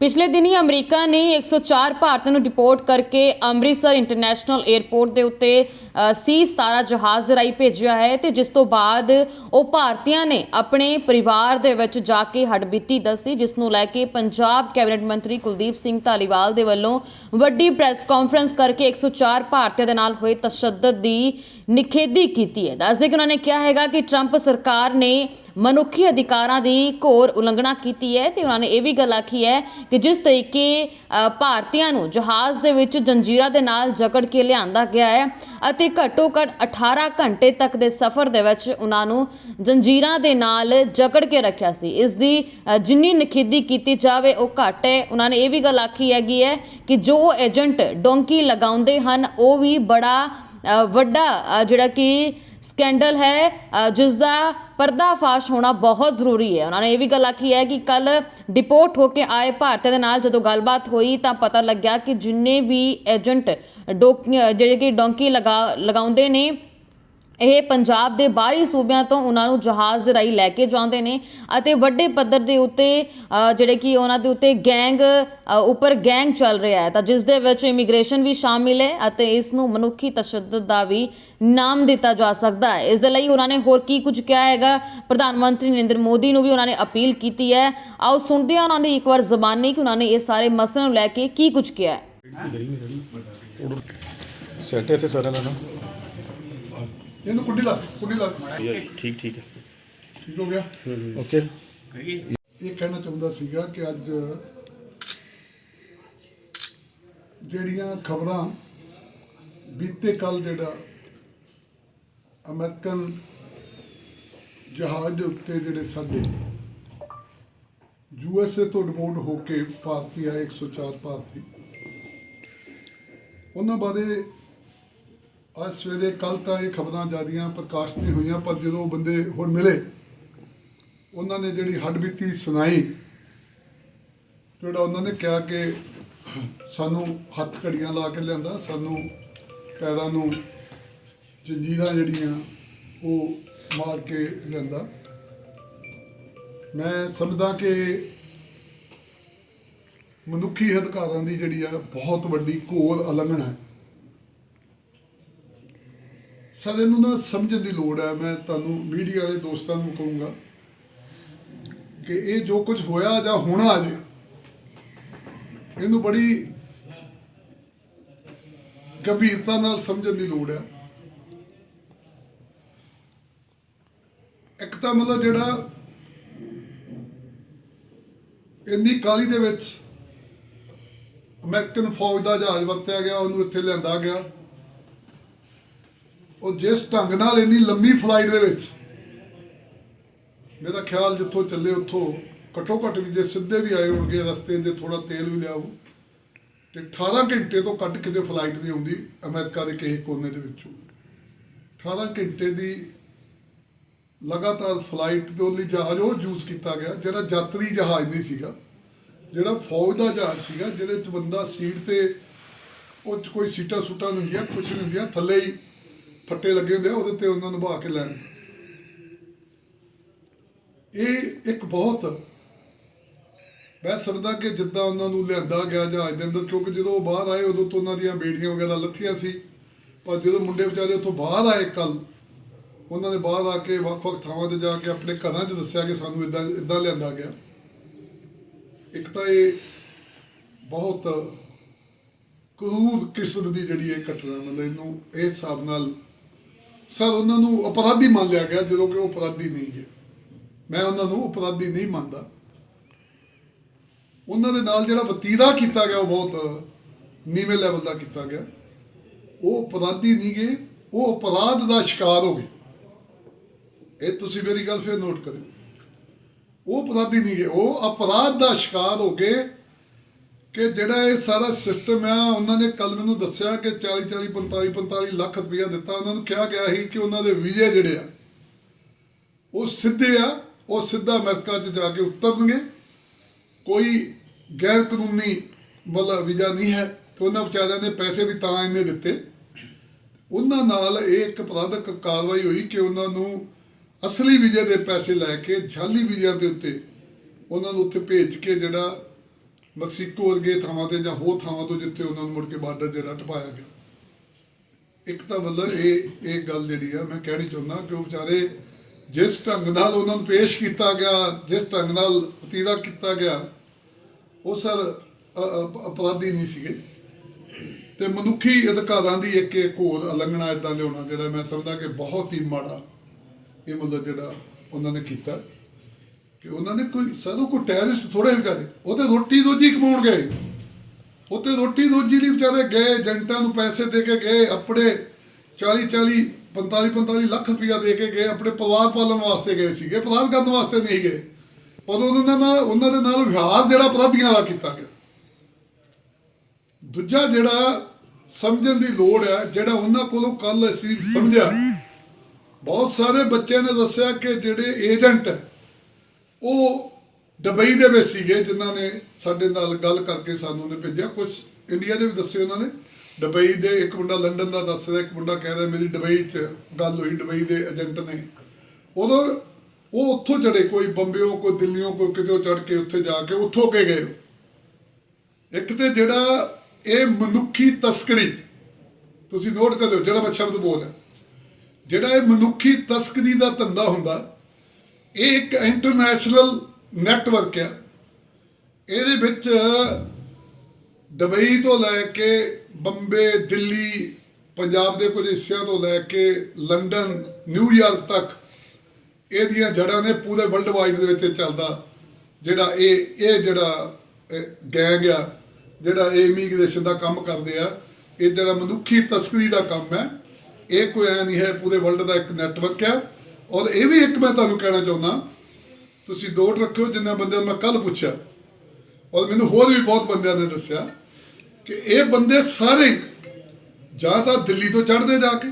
ਪਿਛਲੇ ਦਿਨੀ ਅਮਰੀਕਾ ਨੇ 104 ਭਾਰਤੀਆਂ ਨੂੰ ਡਿਪੋਰਟ ਕਰਕੇ ਅੰਮ੍ਰਿਤਸਰ ਇੰਟਰਨੈਸ਼ਨਲ 에ਅਰਪੋਰਟ ਦੇ ਉੱਤੇ ਅ, ਸੀ 17 ਜਹਾਜ਼ ਦੇ ਰਾਹੀਂ ਭੇਜਿਆ ਹੈ ਤੇ ਜਿਸ ਤੋਂ ਬਾਅਦ ਉਹ ਭਾਰਤੀਆਂ ਨੇ ਆਪਣੇ ਪਰਿਵਾਰ ਦੇ ਵਿੱਚ ਜਾ ਕੇ ਹੜਬੀਤੀ ਦੱਸੀ ਜਿਸ ਨੂੰ ਲੈ ਕੇ ਪੰਜਾਬ ਕੈਬਨਿਟ ਮੰਤਰੀ ਕੁਲਦੀਪ ਸਿੰਘ ਧਾਲੀਵਾਲ ਦੇ ਵੱਲੋਂ ਵੱਡੀ ਪ੍ਰੈਸ ਕਾਨਫਰੰਸ ਕਰਕੇ 104 ਭਾਰਤੀਆਂ ਦੇ ਨਾਲ ਹੋਏ ਤਸ਼ੱਦਦ ਦੀ ਨਿਖੇਧੀ ਕੀਤੀ ਹੈ। ਦੱਸਦੇ ਕਿ ਉਹਨਾਂ ਨੇ ਕਿਹਾ ਹੈਗਾ ਕਿ ਟਰੰਪ ਸਰਕਾਰ ਨੇ ਮਨੁੱਖੀ ਅਧਿਕਾਰਾਂ ਦੀ ਘੋਰ ਉਲੰਘਣਾ ਕੀਤੀ ਹੈ ਤੇ ਉਹਨਾਂ ਨੇ ਇਹ ਵੀ ਗੱਲ ਆਖੀ ਹੈ ਕਿ ਜਿਸ ਤਰੀਕੇ ਭਾਰਤੀਆਂ ਨੂੰ ਜਹਾਜ਼ ਦੇ ਵਿੱਚ ਜੰਜੀਰਾਂ ਦੇ ਨਾਲ ਜਕੜ ਕੇ ਲਿਆਂਦਾ ਗਿਆ ਹੈ ਅਤੇ ਘੱਟੋ ਘੱਟ 18 ਘੰਟੇ ਤੱਕ ਦੇ ਸਫ਼ਰ ਦੇ ਵਿੱਚ ਉਹਨਾਂ ਨੂੰ ਜੰਜੀਰਾਂ ਦੇ ਨਾਲ ਜਕੜ ਕੇ ਰੱਖਿਆ ਸੀ। ਇਸ ਦੀ ਜਿੰਨੀ ਨਿਖੇਧੀ ਕੀਤੀ ਜਾਵੇ ਉਹ ਘੱਟ ਹੈ। ਉਹਨਾਂ ਨੇ ਇਹ ਵੀ ਗੱਲ ਆਖੀ ਹੈਗੀ ਹੈ ਕਿ ਜੋ ਏਜੰਟ ਡੋਂਕੀ ਲਗਾਉਂਦੇ ਹਨ, ਉਹ ਵੀ ਬੜਾ ਵੱਡਾ ਜਿਹੜਾ ਕਿ ਸਕੈਂਡਲ ਹੈ ਜਿਸ ਦਾ ਪਰਦਾਫਾਸ਼ ਹੋਣਾ ਬਹੁਤ ਜ਼ਰੂਰੀ ਹੈ। ਉਹਨਾਂ ਨੇ ਇਹ ਵੀ ਗੱਲ ਆਖੀ ਹੈ ਕਿ ਕੱਲ ਡਿਪੋਰਟ ਹੋ ਕੇ ਆਏ ਭਾਰਤੀਆਂ ਦੇ ਨਾਲ ਜਦੋਂ ਗੱਲਬਾਤ ਹੋਈ ਤਾਂ ਪਤਾ ਲੱਗਿਆ ਕਿ ਜਿੰਨੇ ਵੀ ਏਜੰਟ ਡੋਕ ਜਿਹੜੇ ਕਿ ਡੋਂਕੀ ਲਗਾ, ਲਗਾਉਂਦੇ ਨੇ ਇਹ ਪੰਜਾਬ ਦੇ ਬਾਹਰੀ ਸੂਬਿਆਂ ਤੋਂ ਉਹਨਾਂ ਨੂੰ ਜਹਾਜ਼ ਦੇ ਰਾਹੀਂ ਲੈ ਕੇ ਜਾਂਦੇ ਨੇ ਅਤੇ ਵੱਡੇ ਪੱਧਰ ਦੇ ਉੱਤੇ ਜਿਹੜੇ ਕਿ ਉਹਨਾਂ ਦੇ ਉੱਤੇ ਗੈਂਗ ਉੱਪਰ ਗੈਂਗ ਚੱਲ ਰਿਹਾ ਹੈ। ਤਾਂ ਜਿਸ ਦੇ ਵਿੱਚ ਇਮੀਗ੍ਰੇਸ਼ਨ ਵੀ ਸ਼ਾਮਿਲ ਹੈ ਅਤੇ ਇਸ ਨੂੰ ਮਨੁੱਖੀ ਤਸ਼ੱਦਦ ਦਾ ਵੀ ਨਾਮ ਦਿੱਤਾ ਜਾ ਸਕਦਾ ਹੈ। ਇਸ ਦੇ ਲਈ ਉਹਨਾਂ ਨੇ ਹੋਰ ਕੀ ਕੁਝ ਕਿਹਾ ਹੈਗਾ? ਪ੍ਰਧਾਨ ਮੰਤਰੀ ਨਰਿੰਦਰ ਮੋਦੀ ਨੂੰ ਵੀ ਉਹਨਾਂ ਨੇ ਅਪੀਲ ਕੀਤੀ ਹੈ। ਆਓ ਸੁਣਦੇ ਹਾਂ ਉਹਨਾਂ ਦੀ ਇੱਕ ਵਾਰ ਜ਼ਬਾਨੀ ਕਿ ਉਹਨਾਂ ਨੇ ਇਹ ਸਾਰੇ ਮਸਲੇ ਨੂੰ ਲੈ ਕੇ ਕੀ ਕੁਝ ਕਿਹਾ ਹੈ। ਸੈਟ ਹੈ ਤੇ ਸਾਰਿਆਂ ਦਾ ਨਾ ਇਹਨੂੰ ਕੁੰਡੀ ਲਾ ਕੁੰਡੀ ਲਾ। ਠੀਕ ਠੀਕ ਹੈ। ਠੀਕ ਹੋ ਗਿਆ? ਓਕੇ। ਇਹ ਕਹਿਣਾ ਚਾਹੁੰਦਾ ਸੀਗਾ ਕਿ ਅੱਜ ਜਿਹੜੀਆਂ ਖਬਰਾਂ ਬੀਤੇ ਕੱਲ ਜਿਹੜਾ ਅਮਰੀਕਨ ਜਹਾਜ਼ ਦੇ ਉੱਤੇ ਜਿਹੜੇ ਸਾਡੇ ਯੂਐਸਏ ਤੋਂ ਰਿਪੋਰਟ ਹੋ ਕੇ ਭਾਰਤੀ ਆਏ 104 ਭਾਰਤੀ। ਉਹਨਾਂ ਬਾਰੇ ਅੱਜ ਸਵੇਰੇ ਕੱਲ ਤਾਂ ਇਹ ਖਬਰਾਂ ਜਿਆਦੀਆਂ ਪ੍ਰਕਾਸ਼ਿਤ ਨਹੀਂ ਹੋਈਆਂ, ਪਰ ਜਦੋਂ ਬੰਦੇ ਹੁਣ ਮਿਲੇ, ਉਹਨਾਂ ਨੇ ਜਿਹੜੀ ਹੱਡਬੀਤੀ ਸੁਣਾਈ, ਜਿਹੜਾ ਉਹਨਾਂ ਨੇ ਕਿਹਾ ਕਿ ਸਾਨੂੰ ਹੱਥ ਘੜੀਆਂ ਲਾ ਕੇ ਲਿਆਂਦਾ, ਸਾਨੂੰ ਪੈਰਾਂ ਨੂੰ ਜੰਜੀਰਾਂ ਜਿਹੜੀਆਂ, ਉਹ ਮਾਰ ਕੇ ਲਿਆਂਦਾ। ਮੈਂ ਸਮਝਦਾ ਕਿ ਮਨੁੱਖੀ ਅਧਿਕਾਰਾਂ ਦੀ ਜਿਹੜੀ ਆ, ਬਹੁਤ ਵੱਡੀ ਘੋਰ ਉਲੰਘਣਾ ਹੈ। ਸਾਡੇ ਇਹਨੂੰ ਨਾ ਸਮਝਣ ਦੀ ਲੋੜ ਹੈ। ਮੈਂ ਤੁਹਾਨੂੰ ਮੀਡੀਆ ਵਾਲੇ ਦੋਸਤਾਂ ਨੂੰ ਕਹੂੰਗਾ ਕਿ ਇਹ ਜੋ ਕੁਝ ਹੋਇਆ ਜਾਂ ਹੋਣਾ ਅਜੇ, ਇਹਨੂੰ ਬੜੀ ਗੰਭੀਰਤਾ ਨਾਲ ਸਮਝਣ ਦੀ ਲੋੜ ਹੈ। ਇੱਕ ਤਾਂ ਮਤਲਬ ਜਿਹੜਾ ਇੰਨੀ ਕਾਲੀ ਦੇ ਵਿੱਚ ਅਮਰੀਕਨ ਫੌਜ ਦਾ ਜਹਾਜ਼ ਵਰਤਿਆ ਗਿਆ, ਉਹਨੂੰ ਇੱਥੇ ਲਿਆਂਦਾ ਗਿਆ। ਉਹ ਜਿਸ ਢੰਗ ਨਾਲ ਇੰਨੀ ਲੰਮੀ ਫਲਾਈਟ ਦੇ ਵਿੱਚ ਮੇਰਾ ਖਿਆਲ ਜਿੱਥੋਂ ਚੱਲੇ ਉੱਥੋਂ ਘੱਟੋ ਘੱਟ ਵੀ ਜੇ ਸਿੱਧੇ ਵੀ ਆਏ ਹੋਣਗੇ ਰਸਤੇ ਦੇ ਥੋੜਾ ਤੇਲ ਵੀ ਲਿਆਓ ਤੇ 18 ਘੰਟੇ ਤੋਂ ਘੱਟ ਕਿਤੇ ਫਲਾਈਟ ਨਹੀਂ ਆਉਂਦੀ ਅਮਰੀਕਾ ਦੇ ਕਿਸੇ ਕੋਨੇ ਦੇ ਵਿੱਚੋਂ। 18 ਘੰਟੇ ਦੀ ਲਗਾਤਾਰ ਫਲਾਈਟ ਦੇ ਲਈ ਜਹਾਜ਼ ਉਹ ਯੂਜ਼ ਕੀਤਾ ਗਿਆ ਜਿਹੜਾ ਯਾਤਰੀ ਜਹਾਜ਼ ਨਹੀਂ ਸੀਗਾ, ਜਿਹੜਾ ਫੌਜ ਦਾ ਜਹਾਜ਼ ਸੀਗਾ, ਜਿਹਦੇ ਚ ਬੰਦਾ ਸੀਟ ਤੇ ਉਹ 'ਚ ਕੋਈ ਸੀਟਾਂ ਸੂਟਾਂ ਨਹੀਂ ਹੁੰਦੀਆਂ, ਕੁਛ ਨਹੀਂ ਹੁੰਦੀਆਂ, ਥੱਲੇ ਹੀ ਫੱਟੇ ਲੱਗੇ ਹੁੰਦੇ ਆ, ਉਹਦੇ ਤੇ ਉਹਨਾਂ ਨੂੰ ਬਹਾ ਕੇ ਲੈਣ। ਇਹ ਇੱਕ ਬਹੁਤ ਮੈਂ ਸਮਝਦਾ ਕਿ ਜਿੱਦਾਂ ਉਹਨਾਂ ਨੂੰ ਲਿਆਂਦਾ ਗਿਆ ਜਹਾਜ਼ ਦੇ ਅੰਦਰ, ਕਿਉਂਕਿ ਜਦੋਂ ਉਹ ਬਾਹਰ ਆਏ, ਉਦੋਂ ਤੋਂ ਉਹਨਾਂ ਦੀਆਂ ਬੇੜੀਆਂ ਵਗੈਰਾ ਲੱਥੀਆਂ ਸੀ। ਪਰ ਜਦੋਂ ਮੁੰਡੇ ਵਿਚਾਰੇ ਉੱਥੋਂ ਬਾਹਰ ਆਏ ਕੱਲ ਉਹਨਾਂ ਨੇ ਬਾਹਰ ਆ ਕੇ ਵੱਖ-ਵੱਖ ਥਾਵਾਂ ਤੇ ਜਾ ਕੇ ਆਪਣੇ ਘਰਾਂ 'ਚ ਦੱਸਿਆ ਕਿ ਸਾਨੂੰ ਇਦਾਂ ਇਦਾਂ ਲਿਆਂਦਾ ਗਿਆ। ਇੱਕ ਤਾਂ ਇਹ ਬਹੁਤ ਕਰੂਰ ਕਿਸਮ ਦੀ ਜਿਹੜੀ ਇਹ ਘਟਨਾ, ਮਤਲਬ ਇਹਨੂੰ, ਇਸ ਹਿਸਾਬ ਨਾਲ ਸਰ, ਉਹਨਾਂ ਨੂੰ ਅਪਰਾਧੀ ਮੰਨ ਲਿਆ ਗਿਆ, ਜਦੋਂ ਕਿ ਉਹ ਅਪਰਾਧੀ ਨਹੀਂ ਹੈ ਮੈਂ ਉਹਨਾਂ ਨੂੰ ਅਪਰਾਧੀ ਨਹੀਂ ਮੰਨਦਾ। ਉਹਨਾਂ ਦੇ ਨਾਲ ਜਿਹੜਾ ਵਤੀਰਾ ਕੀਤਾ ਗਿਆ, ਉਹ ਬਹੁਤ ਨੀਵੇਂ ਲੈਵਲ ਦਾ ਕੀਤਾ ਗਿਆ। ਉਹ ਅਪਰਾਧੀ ਨਹੀਂ ਗਏ, ਉਹ ਅਪਰਾਧ ਦਾ ਸ਼ਿਕਾਰ ਹੋ ਗਏ। ਇਹ ਤੁਸੀਂ ਮੇਰੀ ਗੱਲ ਫਿਰ ਨੋਟ ਕਰਿਓ। ਉਹ ਅਪਰਾਧੀ ਨਹੀਂ ਗਏ, ਉਹ ਅਪਰਾਧ ਦਾ ਸ਼ਿਕਾਰ ਹੋ ਗਏ। ਕਿ ਜਿਹੜਾ ਇਹ ਸਾਰਾ ਸਿਸਟਮ ਆ, ਉਹਨਾਂ ਨੇ ਕੱਲ ਮੈਨੂੰ ਦੱਸਿਆ ਕਿ 40 40 45 45 ਲੱਖ ਰੁਪਇਆ ਦਿੱਤਾ। ਉਹਨਾਂ ਨੂੰ ਕਿਹਾ ਗਿਆ ਸੀ ਕਿ ਉਹਨਾਂ ਦੇ ਵੀਜ਼ੇ ਜਿਹੜੇ ਆ, ਉਹ ਸਿੱਧੇ ਆ, ਉਹ ਸਿੱਧਾ ਅਮਰੀਕਾ 'ਚ ਜਾ ਕੇ ਉਤਰਨਗੇ। ਕੋਈ ਗੈਰ ਕਾਨੂੰਨੀ ਮਤਲਬ ਵੀਜ਼ਾ ਨਹੀਂ ਹੈ, ਤੇ ਉਹਨਾਂ ਵਿਚਾਰਿਆਂ ਨੇ ਪੈਸੇ ਵੀ ਤਾਂ ਇੰਨੇ ਦਿੱਤੇ। ਉਹਨਾਂ ਨਾਲ ਇਹ ਇੱਕ ਅਪਰਾਧਕ ਕਾਰਵਾਈ ਹੋਈ ਕਿ ਉਹਨਾਂ ਨੂੰ ਅਸਲੀ ਵੀਜ਼ੇ ਦੇ ਪੈਸੇ ਲੈ ਕੇ ਜਾਲੀ ਵੀਜ਼ਿਆਂ ਦੇ ਉੱਤੇ ਉਹਨਾਂ ਨੂੰ ਉੱਥੇ ਭੇਜ ਕੇ ਜਿਹੜਾ ਮੈਕਸੀਕੋ ਵਰਗੇ ਥਾਵਾਂ ਤੇ ਜਾਂ ਹੋਰ ਥਾਵਾਂ ਤੋਂ ਜਿੱਥੇ ਉਹਨਾਂ ਨੂੰ ਮੁੜ ਕੇ ਬਾਰਡਰ ਜਿਹੜਾ ਟਪਾਇਆ ਗਿਆ। ਇੱਕ ਤਾਂ ਮਤਲਬ ਇਹ ਇਹ ਗੱਲ ਜਿਹੜੀ ਆ, ਮੈਂ ਕਹਿਣੀ ਚਾਹੁੰਦਾ ਕਿ ਉਹ ਵਿਚਾਰੇ ਜਿਸ ਢੰਗ ਨਾਲ ਉਹਨਾਂ ਨੂੰ ਪੇਸ਼ ਕੀਤਾ ਗਿਆ, ਜਿਸ ਢੰਗ ਨਾਲ ਵਤੀਰਾ ਕੀਤਾ ਗਿਆ, ਉਹ ਸਰ ਅਪਰਾਧੀ ਨਹੀਂ ਸੀਗੇ। ਤੇ ਮਨੁੱਖੀ ਅਧਿਕਾਰਾਂ ਦੀ ਇੱਕ ਇੱਕ ਹੋਰ ਉਲੰਘਣਾ ਇਦਾਂ ਲਿਆਉਣਾ ਜਿਹੜਾ ਮੈਂ ਸਮਝਦਾ ਕਿ ਬਹੁਤ ਹੀ ਮਾੜਾ ਇਹ ਮਤਲਬ ਜਿਹੜਾ ਉਹਨਾਂ ਨੇ ਕੀਤਾ। ਕਿ ਉਹਨਾਂ ਨੇ ਕੋਈ ਸਾਧੂ ਕੋਈ ਟੈਰਿਸਟ ਥੋੜੇ ਵਿਚਾਰੇ ਉਹ ਤੇ ਰੋਟੀ ਰੋਜੀ ਕਮਾਉਣ ਗਏ। ਉਹ ਤੇ ਰੋਟੀ ਰੋਜੀ ਲਈ ਵਿਚਾਰੇ ਗਏ ਏਜੰਟਾਂ ਨੂੰ ਪੈਸੇ ਦੇ ਕੇ ਗਏ, ਆਪਣੇ 40 40 45 45 ਲੱਖ ਰੁਪਇਆ ਦੇ ਕੇ ਗਏ, ਆਪਣੇ ਪਰਿਵਾਰ ਪਾਲਣ ਵਾਸਤੇ ਗਏ ਸੀਗੇ। ਪਰਿਵਾਰ ਕਰਨ ਵਾਸਤੇ ਨਹੀਂ ਗਏ। ਪਰ ਉਹਨਾਂ ਨਾਲ, ਉਹਨਾਂ ਦੇ ਨਾਲ ਵਿਹਾਰ ਜਿਹੜਾ ਅਪਰਾਧੀਆਂ ਵਾਲਾ ਕੀਤਾ ਗਿਆ। ਦੂਜਾ ਜਿਹੜਾ ਸਮਝਣ ਦੀ ਲੋੜ ਹੈ, ਜਿਹੜਾ ਉਹਨਾਂ ਕੋਲੋਂ ਕੱਲ ਅਸੀਂ ਸਮਝਿਆ, ਬਹੁਤ ਸਾਰੇ ਬੱਚਿਆਂ ਨੇ ਦੱਸਿਆ ਕਿ ਜਿਹੜੇ ਏਜੰਟ ਉਹ ਦੁਬਈ ਦੇ ਵਿੱਚ ਸੀਗੇ ਜਿਨ੍ਹਾਂ ਨੇ ਸਾਡੇ ਨਾਲ ਗੱਲ ਕਰਕੇ ਸਾਨੂੰ ਨੇ ਭੇਜਿਆ। ਕੁਝ ਇੰਡੀਆ ਦੇ ਵੀ ਦੱਸੇ ਉਹਨਾਂ ਨੇ। ਦੁਬਈ ਦੇ ਇੱਕ ਮੁੰਡਾ ਲੰਡਨ ਦਾ ਦੱਸ ਰਿਹਾ, ਇੱਕ ਮੁੰਡਾ ਕਹਿ ਰਿਹਾ, ਮੇਰੀ ਦੁਬਈ 'ਚ ਗੱਲ ਹੋਈ, ਦੁਬਈ ਦੇ ਏਜੰਟ ਨੇ। ਉਦੋਂ ਉਹ ਉੱਥੋਂ ਚੜੇ ਕੋਈ ਬੰਬਿਓ, ਕੋਈ ਦਿੱਲੀੋਂ ਕੋਈ ਕਿਤੇ ਚੜ ਕੇ ਉੱਥੇ ਜਾ ਕੇ ਉੱਥੋਂ ਕੇ ਗਏ। ਇੱਕ ਤੇ ਜਿਹੜਾ ਇਹ ਮਨੁੱਖੀ ਤਸਕਰੀ, ਤੁਸੀਂ ਨੋਟ ਕਰ ਲਿਓ, ਜਿਹੜਾ ਮੈਂ ਸ਼ਬਦ ਬੋਲਿਆ ਜਿਹੜਾ ਇਹ ਮਨੁੱਖੀ ਤਸਕਰੀ ਦਾ ਧੰਦਾ ਹੁੰਦਾ ਇਹ ਇੱਕ ਇੰਟਰਨੈਸ਼ਨਲ ਨੈਟਵਰਕ ਹੈ ਇਹਦੇ ਵਿੱਚ ਦੁਬਈ ਤੋਂ ਲੈ ਕੇ ਬੰਬੇ, ਦਿੱਲੀ, ਪੰਜਾਬ ਦੇ ਕੁਝ ਹਿੱਸਿਆਂ ਤੋਂ ਲੈ ਕੇ ਲੰਡਨ ਨਿਊਯਾਰਕ ਤੱਕ ਇਹਦੀਆਂ ਜੜ੍ਹਾਂ ਨੇ ਪੂਰੇ ਵਰਲਡ ਵਾਈਡ ਦੇ ਵਿੱਚ ਚੱਲਦਾ। ਜਿਹੜਾ ਇਹ ਇਹ ਜਿਹੜਾ ਗੈਂਗ ਆ, ਜਿਹੜਾ ਇਹ ਇਮੀਗ੍ਰੇਸ਼ਨ ਦਾ ਕੰਮ ਕਰਦੇ ਆ, ਇਹ ਜਿਹੜਾ ਮਨੁੱਖੀ ਤਸਕਰੀ ਦਾ ਕੰਮ ਹੈ, ਇਹ ਕੋਈ ਐ ਨਹੀਂ ਹੈ, ਪੂਰੇ ਵਰਲਡ ਦਾ ਇੱਕ ਨੈਟਵਰਕ ਹੈ ਔਰ ਇਹ ਵੀ ਇੱਕ ਮੈਂ ਤੁਹਾਨੂੰ ਕਹਿਣਾ ਚਾਹੁੰਦਾ, ਤੁਸੀਂ ਦੌੜ ਰੱਖਿਓ, ਜਿੰਨਾ ਬੰਦਿਆਂ ਨੂੰ ਮੈਂ ਕੱਲ ਪੁੱਛਿਆ। ਔਰ ਮੈਨੂੰ ਹੋਰ ਵੀ ਬਹੁਤ ਬੰਦਿਆਂ ਨੇ ਦੱਸਿਆ ਕਿ ਇਹ ਬੰਦੇ ਸਾਰੇ ਜਾਂ ਤਾਂ ਦਿੱਲੀ ਤੋਂ ਚੜ੍ਹਦੇ ਜਾ ਕੇ,